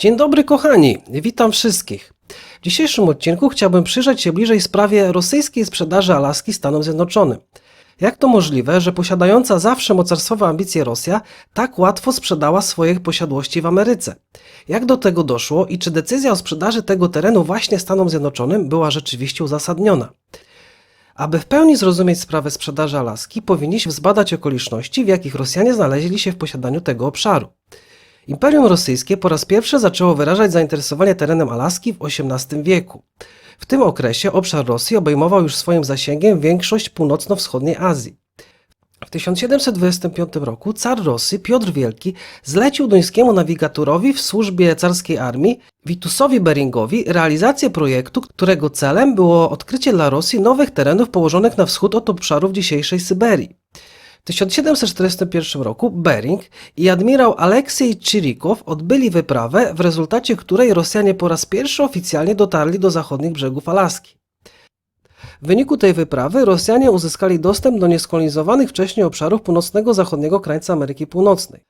Dzień dobry kochani, witam wszystkich. W dzisiejszym odcinku chciałbym przyjrzeć się bliżej sprawie rosyjskiej sprzedaży Alaski Stanom Zjednoczonym. Jak to możliwe, że posiadająca zawsze mocarstwowe ambicje Rosja tak łatwo sprzedała swoje posiadłości w Ameryce? Jak do tego doszło i czy decyzja o sprzedaży tego terenu właśnie Stanom Zjednoczonym była rzeczywiście uzasadniona? Aby w pełni zrozumieć sprawę sprzedaży Alaski, powinniśmy zbadać okoliczności, w jakich Rosjanie znaleźli się w posiadaniu tego obszaru. Imperium Rosyjskie po raz pierwszy zaczęło wyrażać zainteresowanie terenem Alaski w XVIII wieku. W tym okresie obszar Rosji obejmował już swoim zasięgiem większość północno-wschodniej Azji. W 1725 roku car Rosji Piotr Wielki zlecił duńskiemu nawigatorowi w służbie carskiej armii Witusowi Beringowi realizację projektu, którego celem było odkrycie dla Rosji nowych terenów położonych na wschód od obszarów dzisiejszej Syberii. W 1741 roku Bering i admirał Aleksiej Czirikow odbyli wyprawę, w rezultacie której Rosjanie po raz pierwszy oficjalnie dotarli do zachodnich brzegów Alaski. W wyniku tej wyprawy Rosjanie uzyskali dostęp do nieskolonizowanych wcześniej obszarów północnego zachodniego krańca Ameryki Północnej.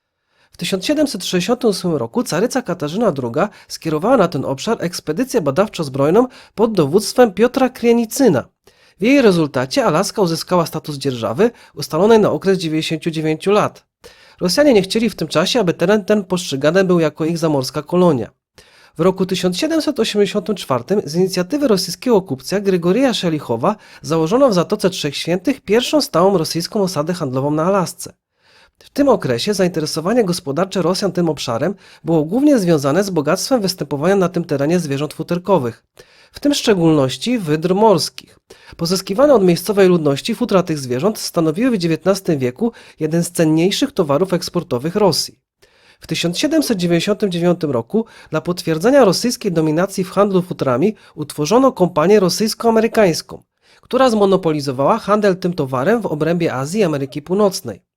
W 1768 roku caryca Katarzyna II skierowała na ten obszar ekspedycję badawczo-zbrojną pod dowództwem Piotra Krienicyna. W jej rezultacie Alaska uzyskała status dzierżawy ustalonej na okres 99 lat. Rosjanie nie chcieli w tym czasie, aby teren ten postrzegany był jako ich zamorska kolonia. W roku 1784 z inicjatywy rosyjskiego kupca Grygorija Szelichowa założono w Zatoce Trzech Świętych pierwszą stałą rosyjską osadę handlową na Alasce. W tym okresie zainteresowanie gospodarcze Rosjan tym obszarem było głównie związane z bogactwem występowania na tym terenie zwierząt futerkowych, w tym szczególności wydr morskich. Pozyskiwane od miejscowej ludności futra tych zwierząt stanowiły w XIX wieku jeden z cenniejszych towarów eksportowych Rosji. W 1799 roku dla potwierdzenia rosyjskiej dominacji w handlu futrami utworzono kompanię rosyjsko-amerykańską, która zmonopolizowała handel tym towarem w obrębie Azji i Ameryki Północnej.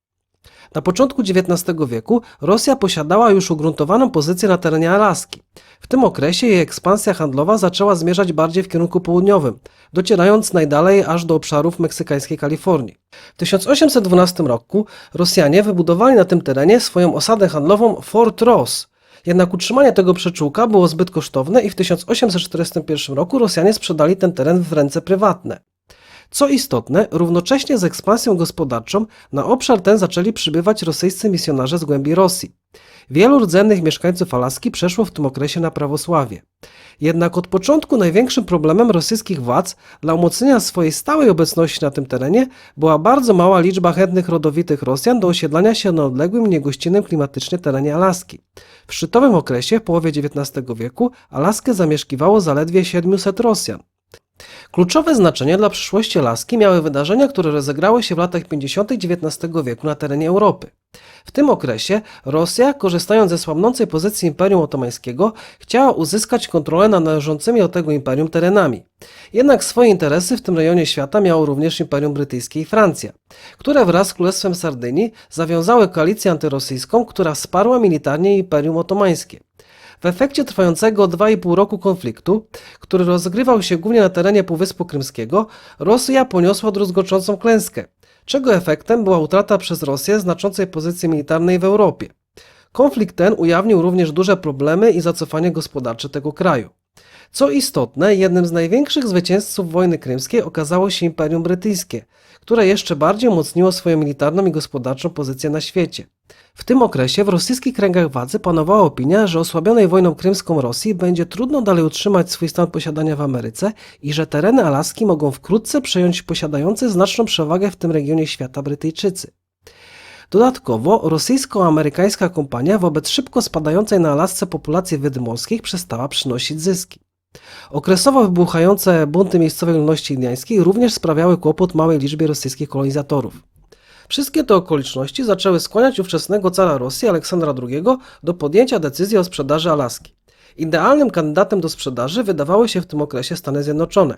Na początku XIX wieku Rosja posiadała już ugruntowaną pozycję na terenie Alaski. W tym okresie jej ekspansja handlowa zaczęła zmierzać bardziej w kierunku południowym, docierając najdalej aż do obszarów meksykańskiej Kalifornii. W 1812 roku Rosjanie wybudowali na tym terenie swoją osadę handlową Fort Ross. Jednak utrzymanie tego przyczółka było zbyt kosztowne i w 1841 roku Rosjanie sprzedali ten teren w ręce prywatne. Co istotne, równocześnie z ekspansją gospodarczą na obszar ten zaczęli przybywać rosyjscy misjonarze z głębi Rosji. Wielu rdzennych mieszkańców Alaski przeszło w tym okresie na prawosławie. Jednak od początku największym problemem rosyjskich władz dla umocnienia swojej stałej obecności na tym terenie była bardzo mała liczba chętnych rodowitych Rosjan do osiedlania się na odległym, niegościnnym klimatycznie terenie Alaski. W szczytowym okresie, w połowie XIX wieku, Alaskę zamieszkiwało zaledwie 700 Rosjan. Kluczowe znaczenie dla przyszłości Alaski miały wydarzenia, które rozegrały się w latach 50. XIX wieku na terenie Europy. W tym okresie Rosja, korzystając ze słabnącej pozycji Imperium Otomańskiego, chciała uzyskać kontrolę nad należącymi do tego imperium terenami. Jednak swoje interesy w tym rejonie świata miało również Imperium Brytyjskie i Francja, które wraz z Królestwem Sardynii zawiązały koalicję antyrosyjską, która wsparła militarnie Imperium Otomańskie. W efekcie trwającego 2,5 roku konfliktu, który rozgrywał się głównie na terenie Półwyspu Krymskiego, Rosja poniosła druzgoczącą klęskę, czego efektem była utrata przez Rosję znaczącej pozycji militarnej w Europie. Konflikt ten ujawnił również duże problemy i zacofanie gospodarcze tego kraju. Co istotne, jednym z największych zwycięzców wojny krymskiej okazało się Imperium Brytyjskie, które jeszcze bardziej umocniło swoją militarną i gospodarczą pozycję na świecie. W tym okresie w rosyjskich kręgach władzy panowała opinia, że osłabionej wojną krymską Rosji będzie trudno dalej utrzymać swój stan posiadania w Ameryce i że tereny Alaski mogą wkrótce przejąć posiadający znaczną przewagę w tym regionie świata Brytyjczycy. Dodatkowo rosyjsko-amerykańska kompania wobec szybko spadającej na Alasce populacji wydr morskich przestała przynosić zyski. Okresowo wybuchające bunty miejscowej ludności indiańskiej również sprawiały kłopot małej liczbie rosyjskich kolonizatorów. Wszystkie te okoliczności zaczęły skłaniać ówczesnego cara Rosji Aleksandra II do podjęcia decyzji o sprzedaży Alaski. Idealnym kandydatem do sprzedaży wydawały się w tym okresie Stany Zjednoczone.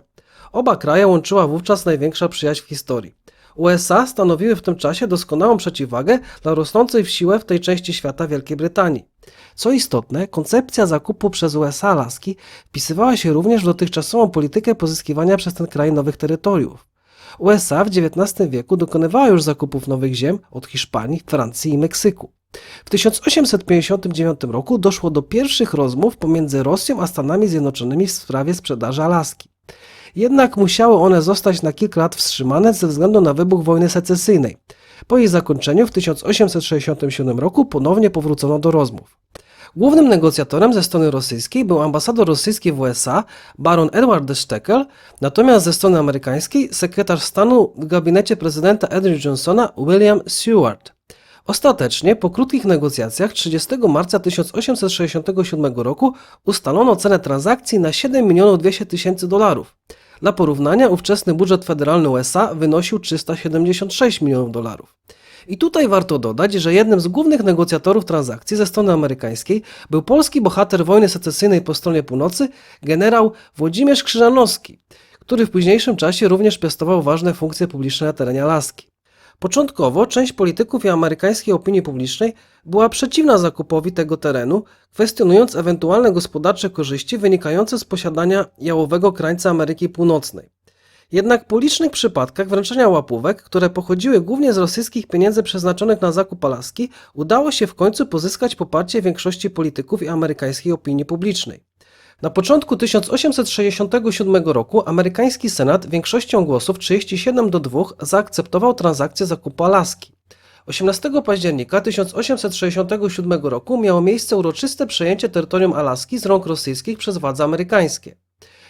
Oba kraje łączyła wówczas największa przyjaźń w historii. USA stanowiły w tym czasie doskonałą przeciwwagę dla rosnącej w siłę w tej części świata Wielkiej Brytanii. Co istotne, koncepcja zakupu przez USA Alaski wpisywała się również w dotychczasową politykę pozyskiwania przez ten kraj nowych terytoriów. USA w XIX wieku dokonywała już zakupów nowych ziem od Hiszpanii, Francji i Meksyku. W 1859 roku doszło do pierwszych rozmów pomiędzy Rosją a Stanami Zjednoczonymi w sprawie sprzedaży Alaski. Jednak musiały one zostać na kilka lat wstrzymane ze względu na wybuch wojny secesyjnej. Po jej zakończeniu w 1867 roku ponownie powrócono do rozmów. Głównym negocjatorem ze strony rosyjskiej był ambasador rosyjski w USA baron Edward de Steckel, natomiast ze strony amerykańskiej sekretarz stanu w gabinecie prezydenta Andrew Johnsona William Seward. Ostatecznie, po krótkich negocjacjach 30 marca 1867 roku ustalono cenę transakcji na 7 milionów 200 tysięcy dolarów. Dla porównania ówczesny budżet federalny USA wynosił 376 milionów dolarów. I tutaj warto dodać, że jednym z głównych negocjatorów transakcji ze strony amerykańskiej był polski bohater wojny secesyjnej po stronie północy, generał Włodzimierz Krzyżanowski, który w późniejszym czasie również piastował ważne funkcje publiczne na terenie Alaski. Początkowo część polityków i amerykańskiej opinii publicznej była przeciwna zakupowi tego terenu, kwestionując ewentualne gospodarcze korzyści wynikające z posiadania jałowego krańca Ameryki Północnej. Jednak po licznych przypadkach wręczenia łapówek, które pochodziły głównie z rosyjskich pieniędzy przeznaczonych na zakup Alaski, udało się w końcu pozyskać poparcie większości polityków i amerykańskiej opinii publicznej. Na początku 1867 roku amerykański Senat większością głosów 37 do 2 zaakceptował transakcję zakupu Alaski. 18 października 1867 roku miało miejsce uroczyste przejęcie terytorium Alaski z rąk rosyjskich przez władze amerykańskie.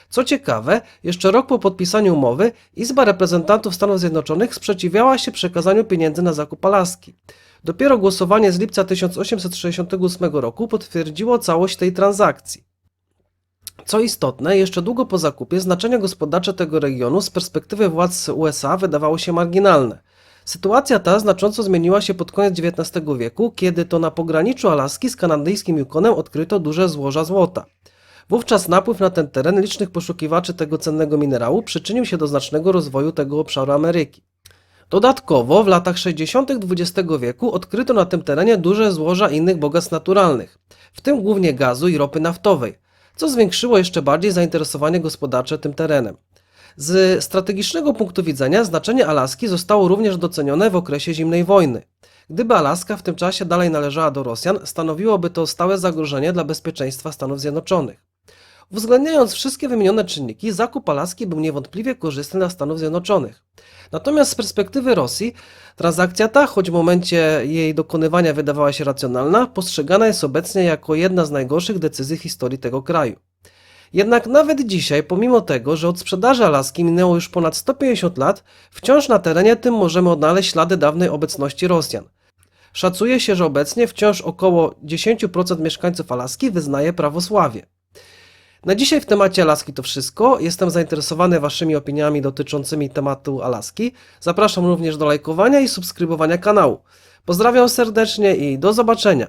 Co ciekawe, jeszcze rok po podpisaniu umowy Izba Reprezentantów Stanów Zjednoczonych sprzeciwiała się przekazaniu pieniędzy na zakup Alaski. Dopiero głosowanie z lipca 1868 roku potwierdziło całość tej transakcji. Co istotne, jeszcze długo po zakupie znaczenie gospodarcze tego regionu z perspektywy władz USA wydawało się marginalne. Sytuacja ta znacząco zmieniła się pod koniec XIX wieku, kiedy to na pograniczu Alaski z kanadyjskim Yukonem odkryto duże złoża złota. Wówczas napływ na ten teren licznych poszukiwaczy tego cennego minerału przyczynił się do znacznego rozwoju tego obszaru Ameryki. Dodatkowo w latach 60. XX wieku odkryto na tym terenie duże złoża innych bogactw naturalnych, w tym głównie gazu i ropy naftowej, co zwiększyło jeszcze bardziej zainteresowanie gospodarcze tym terenem. Z strategicznego punktu widzenia znaczenie Alaski zostało również docenione w okresie zimnej wojny. Gdyby Alaska w tym czasie dalej należała do Rosjan, stanowiłoby to stałe zagrożenie dla bezpieczeństwa Stanów Zjednoczonych. Uwzględniając wszystkie wymienione czynniki, zakup Alaski był niewątpliwie korzystny dla Stanów Zjednoczonych. Natomiast z perspektywy Rosji, transakcja ta, choć w momencie jej dokonywania wydawała się racjonalna, postrzegana jest obecnie jako jedna z najgorszych decyzji historii tego kraju. Jednak nawet dzisiaj, pomimo tego, że od sprzedaży Alaski minęło już ponad 150 lat, wciąż na terenie tym możemy odnaleźć ślady dawnej obecności Rosjan. Szacuje się, że obecnie wciąż około 10% mieszkańców Alaski wyznaje prawosławie. Na dzisiaj w temacie Alaski to wszystko. Jestem zainteresowany Waszymi opiniami dotyczącymi tematu Alaski. Zapraszam również do lajkowania i subskrybowania kanału. Pozdrawiam serdecznie i do zobaczenia.